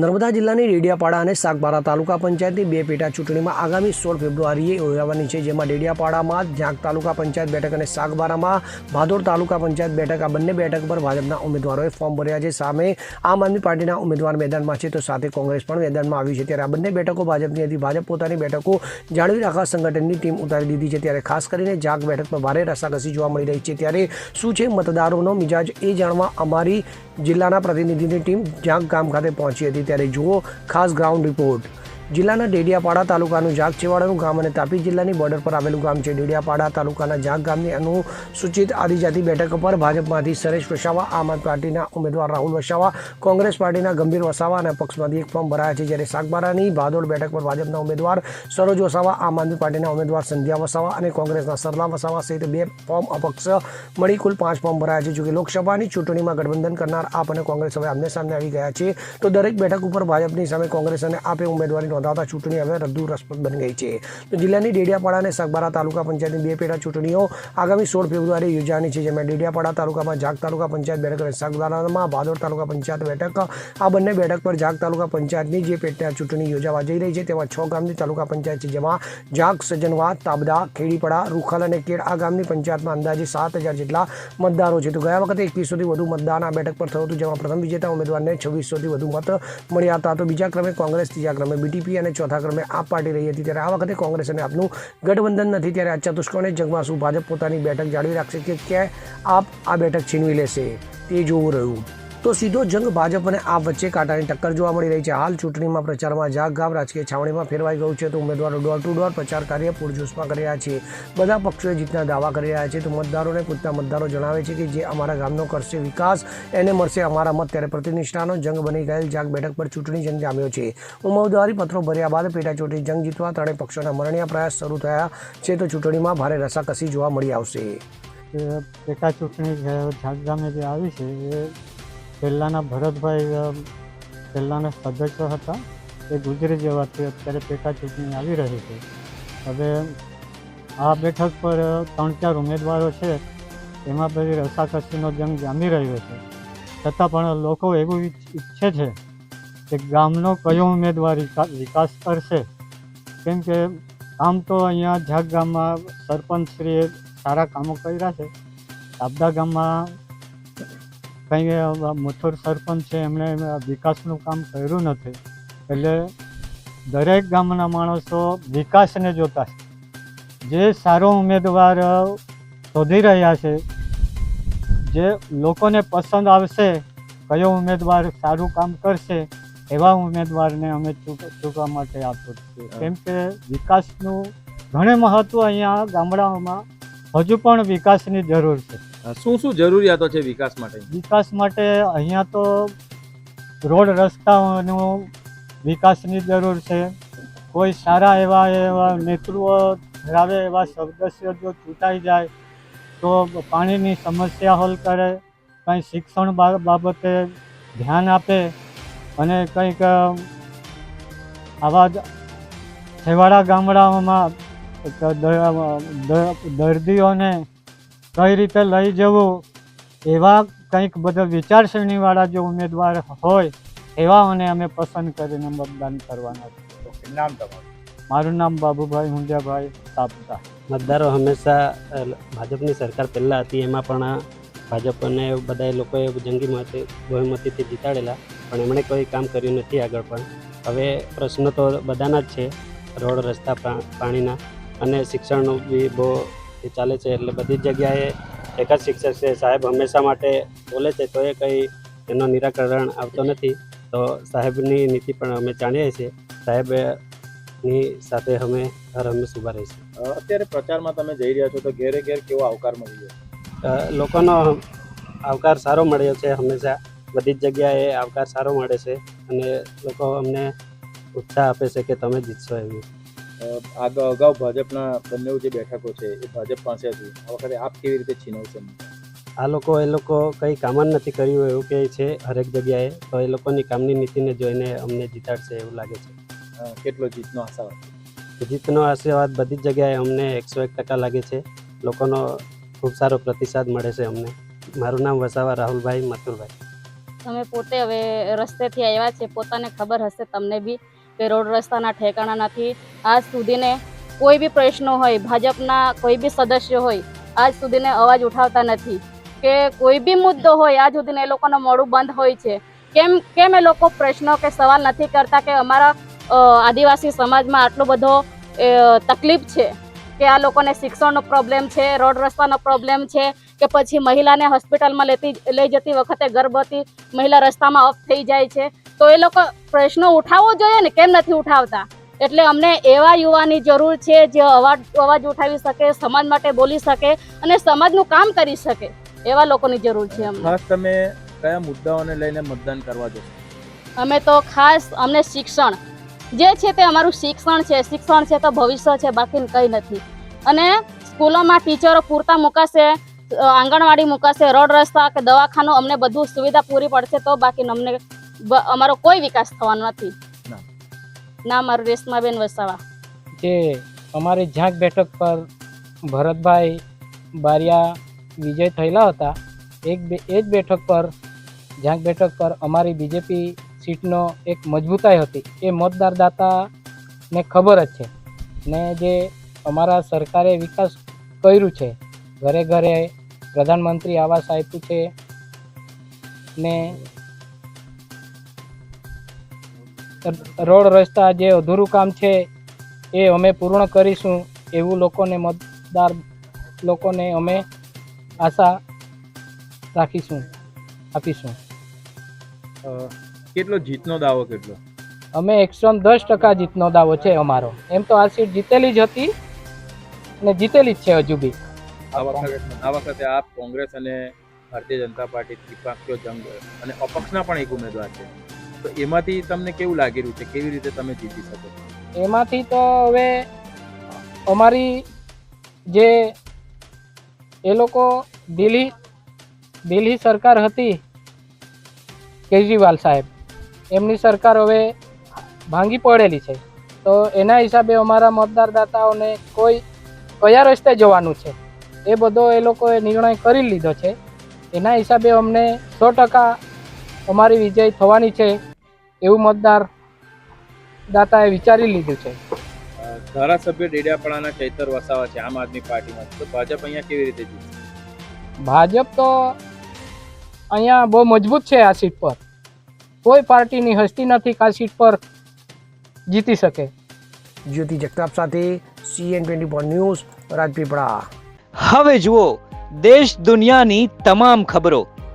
નર્મદા જિલ્લાની ડેડિયાપાડા અને સાગબારા તાલુકા પંચાયતની બે પેટા ચૂંટણીમાં આગામી સોળ ફેબ્રુઆરીએ યોજાવાની છે, જેમાં ડેડિયાપાડામાં ઝાંક તાલુકા પંચાયત બેઠક અને સાગબારામાં ભાદોડ તાલુકા પંચાયત બેઠક, આ બંને બેઠક પર ભાજપના ઉમેદવારોએ ફોર્મ ભર્યા છે. સામે આમ આદમી પાર્ટીના ઉમેદવાર મેદાનમાં છે, તો સાથે કોંગ્રેસ પણ મેદાનમાં આવી છે. ત્યારે આ બંને બેઠકો ભાજપની હતી. ભાજપ પોતાની બેઠકો જાળવી રાખવા સંગઠનની ટીમ ઉતારી દીધી છે. ત્યારે ખાસ કરીને ઝાંક બેઠક પર ભારે રસાકસી જોવા મળી રહી છે. ત્યારે શું છે મતદારોનો મિજાજ એ જાણવા અમારી જિલ્લાના પ્રતિનિધિની ટીમ જાંગ ગામ ખાતે પહોંચી હતી ત્યારે જુઓ ખાસ ગ્રાઉન્ડ રિપોર્ટ જિલ્લાના ડેડિયાપાડા તાલુકાનું જાગ છેવાડાનું ગામ અને તાપી જિલ્લાની બોર્ડર પર આવેલું ગામ છે. ડેડિયાપાડા તાલુકાના ઝાક ગામની અનુસૂચિત આદિજાતિ બેઠક પર ભાજપમાંથી સરેશ વસાવા, આમ આદમી પાર્ટીના ઉમેદવાર રાહુલ વસાવા, કોંગ્રેસ પાર્ટીના ગંભીર વસાવા અને પક્ષમાંથી એક ફોર્મ ભરાયા છે. જ્યારે સાગબારાની ભાદોડ બેઠક પર ભાજપના ઉમેદવાર સરોજ વસાવા, આમ આદમી પાર્ટીના ઉમેદવાર સંધ્યા વસાવા અને કોંગ્રેસના સરલા વસાવા સહિત બે ફોર્મ અપક્ષ મળી કુલ પાંચ ફોર્મ ભરાયા છે. જોકે લોકસભાની ચૂંટણીમાં ગઠબંધન કરનાર આપ અને કોંગ્રેસ હવે આમને સામને આવી ગયા છે. તો દરેક બેઠક ઉપર ભાજપની સામે કોંગ્રેસ અને આપે ઉમેદવારી નોંધાવતા ચૂંટણી હવે રદ્દુ રસપ્રદ બની ગઈ છે. તો જિલ્લાની ડેડિયાપાડા અને સગબારા તાલુકા પંચાયતની બે પેટા ચૂંટણીઓ આગામી સોળ ફેબ્રુઆરી યોજાની છે, જેમાં ડેડિયાપાડા તાલુકામાં જાગ તાલુકા પંચાયત બેઠક અને સગબારામાં ભાદોડ તાલુકા પંચાયત બેઠક. આ બંને બેઠક પર જાગ તાલુકા પંચાયતની જે પેટા ચૂંટણી યોજાવા જઈ રહી છે, તેમાં છ ગામની તાલુકા પંચાયત છે, જેમાં જાગ સજનવા તાબદા, ખેડીપડા, રૂખલ અને કેડ આ ગામની પંચાયતમાં અંદાજે સાત હજાર જેટલા મતદારો છે. તો ગયા વખતે એકવીસોથી વધુ મતદાન આ બેઠક પર થયું હતું, જેમાં પ્રથમ વિજેતા ઉમેદવારને છવ્વીસોથી વધુ મત મળ્યા હતા. તો બીજા ક્રમે કોંગ્રેસ, ત્રીજા ક્રમે બીટીપી અને ચોથા ક્રમે આપ પાર્ટી રહી હતી ત્યારે આ વખતે કોંગ્રેસ અને આપનું ગઠબંધન નથી. ત્યારે આ ચતુષ્કોણે જગમાં શું ભાજપ પોતાની બેઠક જાળવી રાખશે કે ક્યાંય આપ આ બેઠક છીનવી લેશે તે જોવું રહ્યું. તો સીધો જંગ ભાજપ અને આપ વચ્ચે કાંટાની ટક્કર જોવા મળી રહી છે. હાલ ચૂંટણીમાં પ્રચારમાં જાગ ગામ, રાજકીય છાવણીમાં ફેરવાઈ ગયું છે. તો ઉમેદવારો ડોર ટુ ડોર પ્રચાર કાર્ય પૂરજોશમાં કરી રહ્યા છે. બધા પક્ષોએ જીતના દાવા કરી રહ્યા છે. તો મતદારોને પૂછતા મતદારો જણાવે છે કે જે અમારા ગામનો કરશે વિકાસ, એને મળશે અમારા મત. ત્યારે પ્રતિનિષ્ઠાનો જંગ બની ગયેલ જાગ બેઠક પર ચૂંટણી જંગ જામ્યો છે. ઉમેદવારી પત્રો ભર્યા બાદ પેટાચૂંટણી જંગ જીતવા ત્રણેય પક્ષોના મરણીય પ્રયાસ શરૂ થયા છે. તો ચૂંટણીમાં ભારે રસાકસી જોવા મળી આવશે. પેટા ચૂંટણી જે ગામે જે આવી છે, એ પહેલાંના ભરતભાઈ પહેલાંના સદસ્ય હતા, એ ગુજરી જવાથી અત્યારે પેટા ચૂંટણી આવી રહી છે. હવે આ બેઠક પર ત્રણ ચાર ઉમેદવારો છે, એમાં બધી રસાકસીનો જંગ જામી રહ્યો છે. છતાં પણ લોકો એવું ઈચ્છે છે કે ગામનો કયો ઉમેદવાર વિકાસ કરશે. કેમ કે આમ તો અહીંયા ઝાગ ગામમાં સરપંચશ્રીએ સારા કામો કર્યા છે. આપદા ગામમાં કંઈ મથુર સરપંચ છે, એમણે વિકાસનું કામ કર્યું નથી. એટલે દરેક ગામના માણસો વિકાસને જોતા છે. જે સારો ઉમેદવાર શોધી રહ્યા છે, જે લોકોને પસંદ આવશે, કયો ઉમેદવાર સારું કામ કરશે, એવા ઉમેદવારને અમે ચૂક- ચૂકવા માટે આપીએ છીએ. કેમ કે વિકાસનું ઘણું મહત્વ અહીંયા ગામડાઓમાં હજુ પણ વિકાસની જરૂર છે. શું શું જરૂરિયાતો છે વિકાસ માટે? વિકાસ માટે અહીંયા તો રોડ રસ્તાઓનું વિકાસની જરૂર છે. કોઈ સારા એવા એવા નેતૃત્વ ધરાવે એવા સદસ્યો જો ચૂંટાઈ જાય તો પાણીની સમસ્યા હલ કરે કંઈ શિક્ષણ બાબતે ધ્યાન આપે અને કંઈક આવા છેવાડા ગામડાઓમાં દર્દીઓને કઈ રીતે લઈ જવું? એવા કંઈક બધા વિચારસરણીવાળા જો ઉમેદવાર હોય એવાઓને અમે પસંદ કરીને મતદાન કરવાના છે નામ તમારું. મારું નામ બાબુભાઈ હુંજાભાઈ તાપતા. મતદારો હંમેશા ભાજપની સરકાર પહેલાં હતી એમાં પણ ભાજપને બધા લોકોએ જંગી મતે બહુમતીથી જીતાડેલા પણ એમણે કોઈ કામ કર્યું નથી આગળ પણ. હવે પ્રશ્ન તો બધાના જ છે રોડ રસ્તા પાણીના. અને શિક્ષણનું બી બહુ એ ચાલે છે. એટલે બધી જ જગ્યાએ એક જ શિક્ષક છે. સાહેબ હંમેશા માટે બોલે છે તો એ કંઈ એનો નિરાકરણ આવતો નથી. તો સાહેબની નીતિ પણ અમે જાણીએ છીએ. સાહેબની સાથે અમે હર હંમેશ ઊભા રહીશું અત્યારે પ્રચારમાં તમે જઈ રહ્યા છો તો ઘેરે ઘેર કેવો આવકાર મળી રહ્યો લોકોનો આવકાર સારો મળ્યો છે હંમેશા. બધી જ જગ્યાએ આવકાર સારો મળે છે અને લોકો અમને ઉત્સાહ આપે છે કે તમે જીતશો એવી. અ, આગ- અગાઉ ભાજપના બંને જે બેઠકો છે એ ભાજપ પાસે હતી આ વખતે આપ કેવી રીતે છીનવશો આ લોકો એ લોકો કંઈ કામ જ નથી કર્યું એવું કહે છે હરેક જગ્યાએ તો એ લોકોની કામની નીતિને જોઈને અમને જીતાડશે એવું લાગે છે. કેટલો જીતનો આશાવાદ? જીતનો આશીર્વાદ બધી જ જગ્યાએ અમને એકસો એક ટકા લાગે છે. લોકોનો ખૂબ સારો પ્રતિસાદ મળે છે અમને. મારું નામ વસાવા રાહુલભાઈ મથુરભાઈ. અમે પોતે હવે રસ્તેથી આવ્યા છે પોતાને ખબર હશે તમને બી. કે રોડ રસ્તાના ઠેકાણા નથી. આજ સુધીને કોઈ બી પ્રશ્નો હોય, ભાજપના કોઈ બી સદસ્ય હોય, આજ સુધીને અવાજ ઉઠાવતા નથી. કે કોઈ બી મુદ્દો હોય, આજ સુધીને એ લોકોનું મોડું બંધ હોય છે. કેમ કેમ એ લોકો પ્રશ્નો કે સવાલ નથી કરતા કે અમારા આદિવાસી સમાજમાં આટલો બધો તકલીફ છે? કે આ લોકોને શિક્ષણનો પ્રોબ્લેમ છે, રોડ રસ્તાનો પ્રોબ્લેમ છે, કે પછી મહિલાને હોસ્પિટલમાં લેતી, લઈ જતી વખતે ગર્ભવતી મહિલા રસ્તામાં ઓફ થઈ જાય છે? તો એ લોકો પ્રશ્નો ઉઠાવવો જોઈએ ને કેમ નથી ઉઠાવતા? એટલે અમને એવા યુવાની જરૂર છે જે અવાજ અવાજ ઉઠાવી શકે સમાજ માટે બોલી શકે અને સમાજનું કામ કરી શકે એવા લોકોની જરૂર છે અમને. ખાસ તમે કયા મુદ્દાઓને લઈને મતદાન કરવા જશો? અમે તો ખાસ અમને શિક્ષણ જે છે તે અમારું શિક્ષણ છે. શિક્ષણ છે તો ભવિષ્ય છે બાકી કંઈ નથી. અને સ્કૂલોમાં ટીચરો પૂરતા મુકાશે આંગણવાડી મુકાશે રોડ રસ્તા કે દવાખાનું અમને બધું સુવિધા પૂરી પડશે તો બાકી અમને અમારો કોઈ વિકાસ થવાનો નથી. ના. મારું રેશમાબેન વસાવા. જે અમારી ઝાંક બેઠક પર ભરતભાઈ બારિયા વિજય થયેલા હતા એક બે એ જ બેઠક પર ઝાંક બેઠક પર અમારી બીજેપી સીટનો એક મજબૂતાઈ હતી. એ મતદાર દાતાને ખબર જ છે. ને જે અમારા સરકારે વિકાસ કર્યું છે ઘરે ઘરે પ્રધાનમંત્રી આવાસ આપ્યું છે ને રોડ રસ્તા જે અધૂરું કામ છે એ અમે પૂર્ણ કરીશું એવું લોકોને મતદાર લોકોને અમે આશા રાખીશું આપીશું. કેટલો જીતનો દાવો કેટલો? અમે એકસો દસ ટકા જીતનો દાવો છે અમારો. એમ તો આ સીટ જીતેલી જ હતી ને જીતેલી જ છે હજુ બી. આ વખતે આપ કોંગ્રેસ અને ભારતીય જનતા પાર્ટી ત્રિપાંખીય જંગ અને અપક્ષના પણ એક ઉમેદવાર છે. તો એમાંથી તમને કેવું લાગી રહ્યું છે? કેવી રીતે તમે જીતી શકો એમાંથી તો હવે અમારી જે એ લોકો દિલ્હી દિલ્હી સરકાર હતી, કેજરીવાલ સાહેબ, એમની સરકાર હવે ભાંગી પડેલી છે. તો એના હિસાબે અમારા મતદારદાતાઓને કોઈ કયા રસ્તે જવાનું છે, એ બધો એ લોકોએ નિર્ણય કરી લીધો છે. એના હિસાબે અમને સો ટકા અમારી વિજય થવાની છે એવું મતદાર દાતાએ વિચારી લીધું છે. ધારાસભ્ય ડેડિયાપાડાના ચૈતર વસાવા છે આમ આદમી પાર્ટીમાં. તો ભાજપ અહીંયા કેવી રીતે જીતશે ભાજપ તો અહીંયા બહુ મજબૂત છે આ સીટ પર. કોઈ પાર્ટીની હસ્તી નથી કે આ સીટ પર જીતી શકે. જ્યોતિ જગતાપ સાથે CN twenty four news Rajpipla. હવે જુઓ દેશ દુનિયાની તમામ ખબરો.